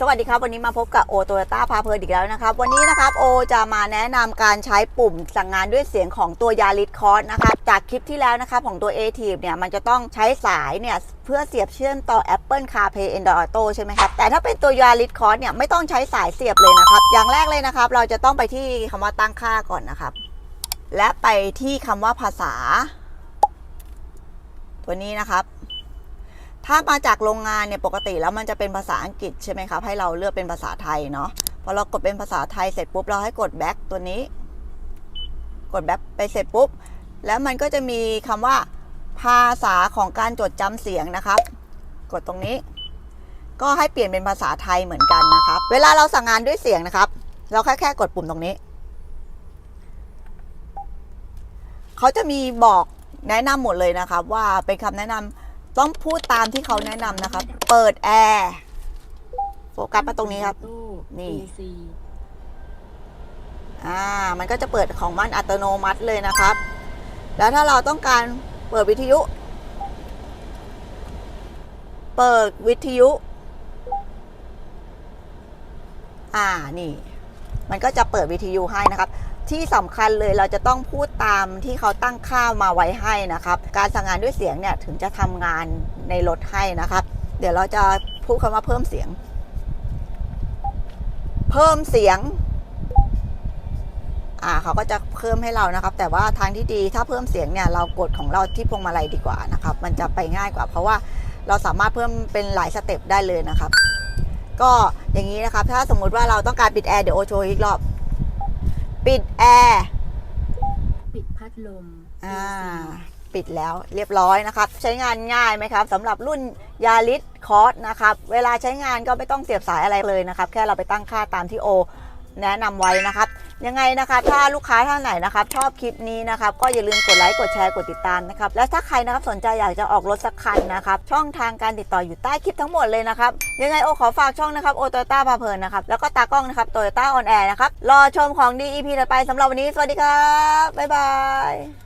สวัสดีครับ วันนี้มาพบกับโอโตโยต้าพาเพลินอีกแล้วนะครับ วันนี้นะครับโอจะมาแนะนำการใช้ปุ่มสั่งงานด้วยเสียงของตัวยาริสคอร์สนะครับจากคลิปที่แล้วนะครับของตัว a t i v เนี่ยมันจะต้องใช้สายเนี่ยเพื่อเสียบเชื่อมต่อ Apple CarPlay Android Auto ใช่ไหมครับ แต่ถ้าเป็นตัวยาริสคอร์สเนี่ยไม่ต้องใช้สายเสียบเลยนะครับ อย่างแรกเลยนะครับ เราจะต้องไปที่คำว่าตั้งค่าก่อนนะครับ และไปที่คำว่าภาษา ตัวนี้นะครับ ถ้ามาจากโรงงานเนี่ยปกติแล้วมันจะเป็นภาษาอังกฤษใช่ไหมครับให้เราเลือกเป็นภาษาไทยเนาะพอเรากดเป็นภาษาไทยเสร็จปุ๊บเราให้กดแบ็กตัวนี้ กดแบ็กไปเสร็จปุ๊บ แล้วมันก็จะมีคำว่าภาษาของการจดจำเสียงนะครับ กดตรงนี้ ก็ให้เปลี่ยนเป็นภาษาไทยเหมือนกันนะครับ เวลาเราสั่งงานด้วยเสียงนะครับ เราแค่แค่กดปุ่มตรงนี้เขาจะมีบอกแนะนำหมดเลยนะครับ ว่าเป็นคำแนะนำ ต้องพูดตามที่เขาแนะนำนะครับ เปิดแอร์โฟกัสมาตรงนี้ครับนี่นี่ อ่า มันก็จะเปิดของมันอัตโนมัติเลยนะครับ แล้วถ้าเราต้องการเปิดวิทยุ เปิดวิทยุ อ่า นี่ มันก็จะเปิดวิทยุให้นะครับ ที่สำคัญเลยเราจะต้องพูดตามที่เขาตั้งค่ามาไว้ให้นะครับ การสั่งงานด้วยเสียงเนี่ยถึงจะทำงานในรถให้นะครับ เดี๋ยวเราจะพูดคำว่าเพิ่มเสียง เพิ่มเสียงอ่าเขาก็จะเพิ่มให้เรานะครับ แต่ว่าทางที่ดีถ้าเพิ่มเสียงเนี่ยเรากดของเราที่พวงมาลัยดีกว่านะครับ มันจะไปง่ายกว่า เพราะว่าเราสามารถเพิ่มเป็นหลายสเต็ปได้เลยนะครับ ก็ อย่างนี้นะครับ ถ้าสมมุติว่าเราต้องการปิดแอร์เดี๋ยวโอโชว์อีกรอบ ปิดแอร์ปิดพัดลมอ่าปิดแล้วเรียบร้อยนะครับ ใช้งานง่ายไหมครับสำหรับรุ่นยาริสคอร์สนะครับ เวลาใช้งานก็ไม่ต้องเสียบสายอะไรเลยนะครับ แค่เราไปตั้งค่าตามที่โอ แนะนำไว้นะครับ ยังไงนะครับถ้าลูกค้าท่านไหนนะครับชอบคลิปนี้นะครับก็อย่าลืมกดไลค์กดแชร์กดติดตามนะครับและถ้าใครนะครับสนใจอยากจะออกรถสักคันนะครับช่องทางการติดต่ออยู่ใต้คลิปทั้งหมดเลยนะครับยังไงโอขอฝากช่องนะครับโอโตต้าพาเพลินนะครับแล้วก็ตากล้องนะครับโตโยต้าออนแอร์นะครับรอชมของดีอีพีต่อไปสำหรับวันนี้สวัสดีครับบ๊ายบาย